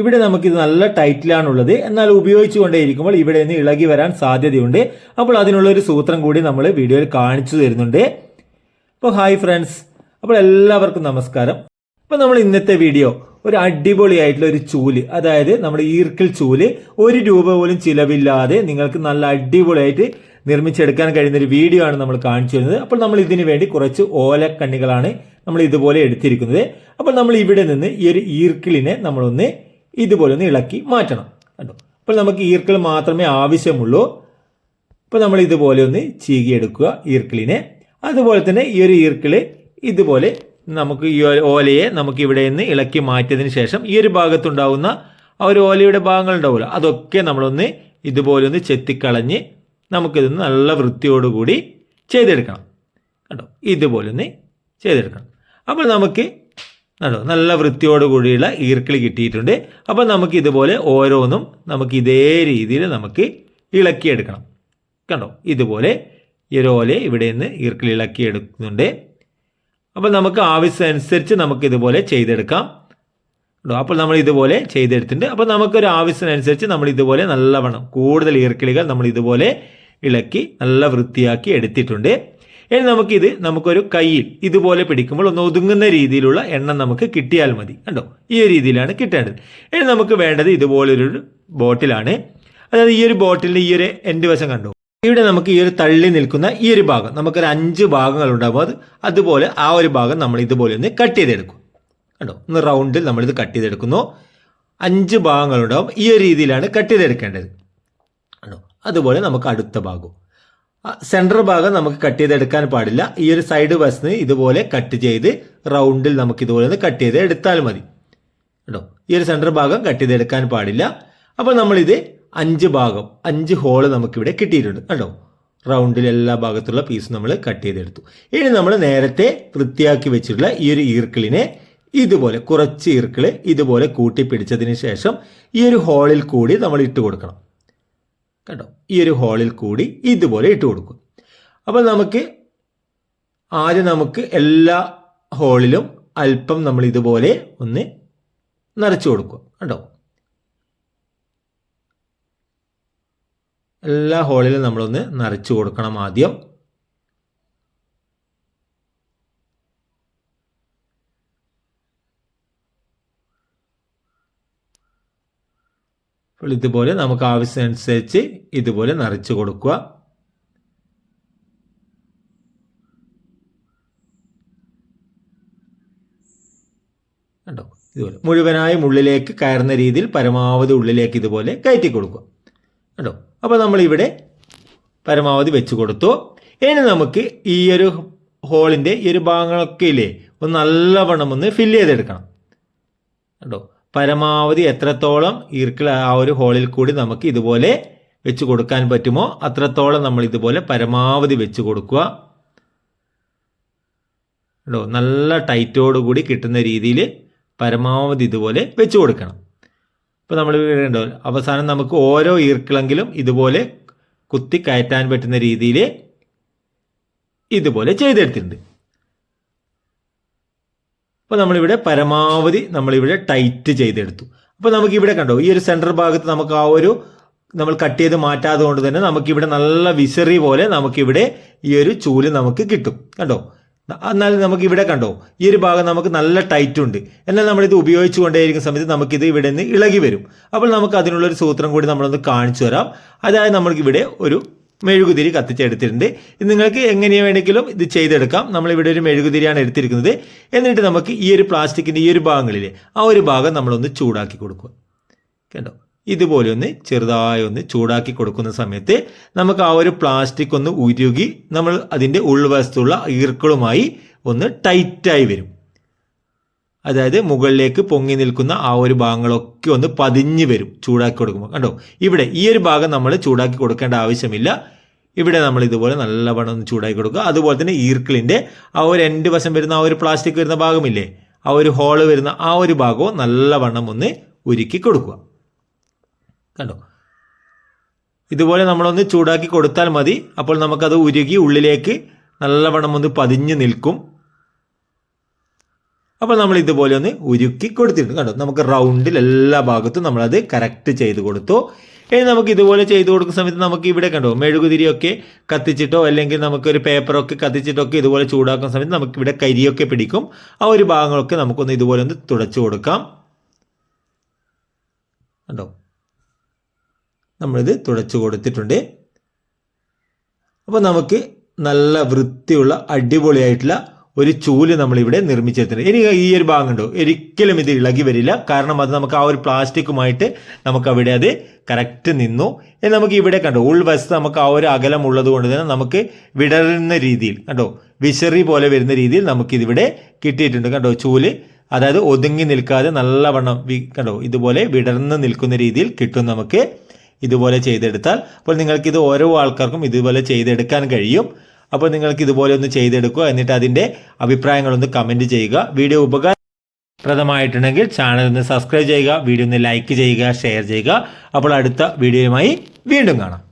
ഇവിടെ നമുക്കിത് നല്ല ടൈറ്റിലാണുള്ളത്. എന്നാൽ ഉപയോഗിച്ചു കൊണ്ടേയിരിക്കുമ്പോൾ ഇവിടെ നിന്ന് ഇളകി വരാൻ സാധ്യതയുണ്ട്. അപ്പോൾ അതിനുള്ള ഒരു സൂത്രം കൂടി നമ്മൾ വീഡിയോയിൽ കാണിച്ചു തരുന്നുണ്ട്. അപ്പോൾ ഹായ് ഫ്രണ്ട്സ്. അപ്പോൾ എല്ലാവർക്കും നമസ്കാരം. അപ്പോൾ നമ്മൾ ഇന്നത്തെ വീഡിയോ ഒരു അടിപൊളിയായിട്ടുള്ള ഒരു ചൂൽ അതായത് നമ്മുടെ ഈർക്കിൽ ചൂൽ ഒരു രൂപ പോലും ചിലവില്ലാതെ നിങ്ങൾക്ക് നല്ല അടിപൊളിയായിട്ട് നിർമ്മിച്ചെടുക്കാൻ കഴിയുന്ന ഒരു വീഡിയോ ആണ് നമ്മൾ കാണിച്ചു തരുന്നത്. അപ്പോൾ നമ്മൾ ഇതിന് വേണ്ടി കുറച്ച് ഓലക്കണ്ണികളാണ് നമ്മൾ ഇതുപോലെ എടുത്തിരിക്കുന്നത്. അപ്പോൾ നമ്മൾ ഇവിടെ നിന്ന് ഈ ഒരു ഈർക്കിളിനെ നമ്മളൊന്ന് ഇതുപോലെ ഒന്ന് ഇളക്കി മാറ്റണം. കേട്ടോ അപ്പോൾ നമുക്ക് ഈർക്കിൾ മാത്രമേ ആവശ്യമുള്ളൂ. അപ്പോൾ നമ്മൾ ഇതുപോലെ ഒന്ന് ചീകിയെടുക്കുക ഈർക്കിളിനെ. അതുപോലെ തന്നെ ഈ ഒരു ഈർക്കിൾ ഇതുപോലെ നമുക്ക് ഈ ഓലയെ നമുക്ക് ഇവിടെ നിന്ന് ഇളക്കി മാറ്റിയതിന് ശേഷം ഈ ഒരു ഭാഗത്തുണ്ടാവുന്ന ആ ഒരു ഓലയുടെ ഭാഗങ്ങൾ ഉണ്ടാവില്ല അതൊക്കെ നമ്മളൊന്ന് ഇതുപോലെ ഒന്ന് ചെത്തിക്കളഞ്ഞ് നമുക്കിതൊന്ന് നല്ല വൃത്തിയോടുകൂടി ചെയ്തെടുക്കണം. കേട്ടോ ഇതുപോലെ ഒന്ന് ചെയ്തെടുക്കണം. അപ്പോൾ നമുക്ക് കണ്ടോ? നല്ല വൃത്തിയോട് കൂടിയുള്ള ഈർക്കിളി കിട്ടിയിട്ടുണ്ട്. അപ്പോൾ നമുക്ക് ഇതുപോലെ ഓരോന്നും നമുക്ക് ഇതേ രീതിയിൽ നമുക്ക് ഇളക്കിയെടുക്കണം. കണ്ടോ? ഇതുപോലെ ഓല ഇവിടെ നിന്ന് ഈർക്കിളി ഇളക്കിയെടുക്കുന്നുണ്ട്. അപ്പോൾ നമുക്ക് ആവശ്യമനുസരിച്ച് നമുക്ക് ഇതുപോലെ ചെയ്തെടുക്കാം. കേട്ടോ അപ്പോൾ നമ്മൾ ഇതുപോലെ ചെയ്തെടുത്തിട്ടുണ്ട്. അപ്പോൾ നമുക്കൊരു ആവശ്യത്തിനനുസരിച്ച് നമ്മൾ ഇതുപോലെ നല്ലവണ്ണം കൂടുതൽ ഈർക്കിളികൾ നമ്മൾ ഇതുപോലെ ഇളക്കി നല്ല വൃത്തിയാക്കി എടുത്തിട്ടുണ്ട്. ഇനി നമുക്കിത് നമുക്കൊരു കയ്യിൽ ഇതുപോലെ പിടിക്കുമ്പോൾ ഒന്ന് ഒതുങ്ങുന്ന രീതിയിലുള്ള എണ്ണം നമുക്ക് കിട്ടിയാൽ മതി. കണ്ടോ? ഈ രീതിയിലാണ് കിട്ടേണ്ടത്. ഇനി നമുക്ക് വേണ്ടത് ഇതുപോലൊരു ബോട്ടിലാണ്. അതായത് ഈ ഒരു ബോട്ടിലിന്റെ ഈ ഒരു എന്റെ വശം കണ്ടോ? ഇവിടെ നമുക്ക് ഈ ഒരു തള്ളി നിൽക്കുന്ന ഈ ഒരു ഭാഗം. നമുക്കൊരു അഞ്ച് ഭാഗങ്ങൾ ഉണ്ടാകും. അത് അതുപോലെ ആ ഒരു ഭാഗം നമ്മൾ ഇതുപോലെ ഒന്ന് കട്ട് ചെയ്തെടുക്കും. കണ്ടോ? ഒന്ന് റൗണ്ടിൽ നമ്മളിത് കട്ട് ചെയ്തെടുക്കുന്നു. അഞ്ച് ഭാഗങ്ങളുണ്ടാവും ഈ ഒരു രീതിയിലാണ് കട്ട് ചെയ്തെടുക്കേണ്ടത്. കണ്ടോ? അതുപോലെ നമുക്ക് അടുത്ത ഭാഗവും. സെൻട്രൽ ഭാഗം നമുക്ക് കട്ട് ചെയ്ത് എടുക്കാൻ പാടില്ല. ഈ ഒരു സൈഡ് വശത്ത് ഇതുപോലെ കട്ട് ചെയ്ത് റൗണ്ടിൽ നമുക്ക് ഇതുപോലെ ഒന്ന് കട്ട് ചെയ്ത് എടുത്താൽ മതി. കേട്ടോ? ഈ ഒരു സെൻട്രൽ ഭാഗം കട്ട് ചെയ്ത് എടുക്കാൻ പാടില്ല. അപ്പോൾ നമ്മളിത് അഞ്ച് ഭാഗം അഞ്ച് ഹോൾ നമുക്കിവിടെ കിട്ടിയിട്ടുണ്ട്. കേട്ടോ? റൗണ്ടിൽ എല്ലാ ഭാഗത്തുള്ള പീസ് നമ്മൾ കട്ട് ചെയ്തെടുത്തു. ഇനി നമ്മൾ നേരത്തെ വൃത്തിയാക്കി വെച്ചിട്ടുള്ള ഈ ഒരു ഈർക്കിളിനെ ഇതുപോലെ കുറച്ച് ഈർക്കിൾ ഇതുപോലെ കൂട്ടി പിടിച്ചതിന് ശേഷം ഈ ഒരു ഹോളിൽ കൂടി നമ്മൾ ഇട്ട് കൊടുക്കണം. കേട്ടോ ഈ ഒരു ഹോളിൽ കൂടി ഇതുപോലെ ഇട്ട് കൊടുക്കും. അപ്പോൾ നമുക്ക് ആദ്യം നമുക്ക് എല്ലാ ഹോളിലും അല്പം നമ്മൾ ഇതുപോലെ ഒന്ന് നിറച്ചു കൊടുക്കുക. കേട്ടോ എല്ലാ ഹോളിലും നമ്മളൊന്ന് നിറച്ചു കൊടുക്കണം ആദ്യം. ഇതുപോലെ നമുക്ക് ആവശ്യമനുസരിച്ച് ഇതുപോലെ നിറച്ച് കൊടുക്കുക. കണ്ടോ? ഇതുപോലെ. മുഴുവനായും ഉള്ളിലേക്ക് കയറുന്ന രീതിയിൽ പരമാവധി ഉള്ളിലേക്ക് ഇതുപോലെ കയറ്റി കൊടുക്കുക. കണ്ടോ? അപ്പോൾ നമ്മളിവിടെ പരമാവധി വെച്ച് കൊടുത്തു. ഇനി നമുക്ക് ഈ ഒരു ഹോളിന്റെ ഈ ഒരു ഭാഗങ്ങളൊക്കെ ഇല്ലേ? ഒന്ന് നല്ലവണ്ണം ഒന്ന് ഫില്ല് ചെയ്തെടുക്കണം. കണ്ടോ? പരമാവധി എത്രത്തോളം ഈർക്കിൾ ആ ഒരു ഹോളിൽ കൂടി നമുക്ക് ഇതുപോലെ വെച്ച് കൊടുക്കാൻ പറ്റുമോ അത്രത്തോളം നമ്മൾ ഇതുപോലെ പരമാവധി വെച്ച് കൊടുക്കുക. കേട്ടോ നല്ല ടൈറ്റോട് കൂടി കിട്ടുന്ന രീതിയിൽ പരമാവധി ഇതുപോലെ വെച്ച് കൊടുക്കണം. ഇപ്പോൾ നമ്മൾ ഉണ്ടോ അവസാനം നമുക്ക് ഓരോ ഈർക്കിളെങ്കിലും ഇതുപോലെ കുത്തി കയറ്റാൻ പറ്റുന്ന രീതിയിൽ ഇതുപോലെ ചെയ്തെടുത്തിട്ടുണ്ട്. അപ്പോൾ നമ്മളിവിടെ പരമാവധി നമ്മളിവിടെ ടൈറ്റ് ചെയ്തെടുത്തു. അപ്പോൾ നമുക്കിവിടെ കണ്ടോ ഈ ഒരു സെന്റർ ഭാഗത്ത് നമുക്ക് ആ ഒരു നമ്മൾ കട്ട് ചെയ്ത് മാറ്റാതെ കൊണ്ട് തന്നെ നമുക്കിവിടെ നല്ല വിസറി പോലെ നമുക്കിവിടെ ഈ ഒരു ചൂൽ നമുക്ക് കിട്ടും. കണ്ടോ? എന്നാൽ നമുക്ക് ഇവിടെ കണ്ടോ ഈ ഒരു ഭാഗം നമുക്ക് നല്ല ടൈറ്റ് ഉണ്ട്. എന്നാൽ നമ്മളിത് ഉപയോഗിച്ചു കൊണ്ടേയിരിക്കുന്ന സമയത്ത് നമുക്കിത് ഇവിടെ നിന്ന് ഇളകി വരും. അപ്പോൾ നമുക്ക് അതിനുള്ളൊരു സൂത്രം കൂടി നമ്മളൊന്ന് കാണിച്ചു തരാം. അതായത് നമ്മൾക്കിവിടെ ഒരു മെഴുകുതിരി കത്തിച്ചെടുത്തിട്ടുണ്ട്. ഇത് നിങ്ങൾക്ക് എങ്ങനെ വേണമെങ്കിലും ഇത് ചെയ്തെടുക്കാം. നമ്മളിവിടെ ഒരു മെഴുകുതിരിയാണ് എടുത്തിരിക്കുന്നത്. എന്നിട്ട് നമുക്ക് ഈ ഒരു പ്ലാസ്റ്റിക്കിന്റെ ഈ ഒരു ഭാഗങ്ങളിൽ ആ ഒരു ഭാഗം നമ്മളൊന്ന് ചൂടാക്കി കൊടുക്കുക. കണ്ടോ? ഇതുപോലെ ഒന്ന് ചെറുതായി ഒന്ന് ചൂടാക്കി കൊടുക്കുന്ന സമയത്ത് നമുക്ക് ആ ഒരു പ്ലാസ്റ്റിക് ഒന്ന് ഉരുകി നമ്മൾ അതിന്റെ ഉൾവശത്തുള്ള ഈർക്കളുമായി ഒന്ന് ടൈറ്റായി വരും. അതായത് മുകളിലേക്ക് പൊങ്ങി നിൽക്കുന്ന ആ ഒരു ഭാഗങ്ങളൊക്കെ ഒന്ന് പതിഞ്ഞ് വരും ചൂടാക്കി കൊടുക്കുമ്പോൾ. കണ്ടോ? ഇവിടെ ഈ ഒരു ഭാഗം നമ്മൾ ചൂടാക്കി കൊടുക്കേണ്ട ആവശ്യമില്ല. ഇവിടെ നമ്മൾ ഇതുപോലെ നല്ലവണ്ണം ഒന്ന് ചൂടാക്കി കൊടുക്കുക. അതുപോലെ തന്നെ ഈർക്കിളിന്റെ ആ ഒരു രണ്ട് വശം വരുന്ന ആ ഒരു പ്ലാസ്റ്റിക് വരുന്ന ഭാഗമില്ലേ? ആ ഒരു ഹോൾ വരുന്ന ആ ഒരു ഭാഗവും നല്ലവണ്ണം ഒന്ന് ഉരുക്കി കൊടുക്കുക. കണ്ടോ? ഇതുപോലെ നമ്മളൊന്ന് ചൂടാക്കി കൊടുത്താൽ മതി. അപ്പോൾ നമുക്കത് ഉരുകി ഉള്ളിലേക്ക് നല്ലവണ്ണം ഒന്ന് പതിഞ്ഞ് നിൽക്കും. അപ്പോൾ നമ്മൾ ഇതുപോലെ ഒന്ന് ഉരുക്കി കൊടുത്തിട്ടുണ്ട്. കണ്ടോ? നമുക്ക് റൗണ്ടിൽ എല്ലാ ഭാഗത്തും നമ്മളത് കറക്റ്റ് ചെയ്ത് കൊടുത്തു. ഇനി നമുക്ക് ഇതുപോലെ ചെയ്ത് കൊടുക്കുന്ന സമയത്ത് നമുക്ക് ഇവിടെ കണ്ടോ? മെഴുകുതിരിയൊക്കെ കത്തിച്ചിട്ടോ അല്ലെങ്കിൽ നമുക്ക് ഒരു പേപ്പറൊക്കെ കത്തിച്ചിട്ടൊക്കെ ഇതുപോലെ ചൂടാക്കുന്ന സമയത്ത് നമുക്ക് ഇവിടെ കരിയൊക്കെ പിടിക്കും. ആ ഒരു ഭാഗങ്ങളൊക്കെ നമുക്കൊന്ന് ഇതുപോലെ ഒന്ന് തുടച്ചു കൊടുക്കാം. കണ്ടോ? നമ്മളിത് തുടച്ചു കൊടുത്തിട്ടുണ്ട്. അപ്പോൾ നമുക്ക് നല്ല വൃത്തിയുള്ള അടിപൊളിയായിട്ടുള്ള ഒരു ചൂൽ നമ്മളിവിടെ നിർമ്മിച്ചെടുത്തിട്ടുണ്ട്. ഇനി ഈ ഒരു ഭാഗം ഉണ്ടോ ഒരിക്കലും ഇത് ഇളകി വരില്ല. കാരണം അത് നമുക്ക് ആ ഒരു പ്ലാസ്റ്റിക്കുമായിട്ട് നമുക്ക് അവിടെ അത് കറക്റ്റ് നിന്നു. ഇനി നമുക്ക് ഇവിടെ കണ്ടോ? ഉൾവശത്ത് നമുക്ക് ആ ഒരു അകലം ഉള്ളത് കൊണ്ട് തന്നെ നമുക്ക് വിടരുന്ന രീതിയിൽ കണ്ടോ? വിശറി പോലെ വരുന്ന രീതിയിൽ നമുക്കിതിവിടെ കിട്ടിയിട്ടുണ്ട് കണ്ടോ? ചൂൽ. അതായത് ഒതുങ്ങി നിൽക്കാതെ നല്ലവണ്ണം കണ്ടോ? ഇതുപോലെ വിടർന്ന് നിൽക്കുന്ന രീതിയിൽ കിട്ടും നമുക്ക് ഇതുപോലെ ചെയ്തെടുത്താൽ. അപ്പോൾ നിങ്ങൾക്ക് ഇത് ഓരോ ആൾക്കാർക്കും ഇതുപോലെ ചെയ്തെടുക്കാൻ കഴിയും. അപ്പോൾ നിങ്ങൾക്ക് ഇതുപോലെ ഒന്ന് ചെയ്തെടുക്കുക എന്നിട്ട് അതിന്റെ അഭിപ്രായങ്ങളൊന്ന് കമന്റ് ചെയ്യുക. വീഡിയോ ഉപകാരപ്രദമായിട്ടുണ്ടെങ്കിൽ ചാനൽ ഒന്ന് സബ്സ്ക്രൈബ് ചെയ്യുക വീഡിയോ ഒന്ന് ലൈക്ക് ചെയ്യുക ഷെയർ ചെയ്യുക. അപ്പോൾ അടുത്ത വീഡിയോയുമായി വീണ്ടും കാണാം.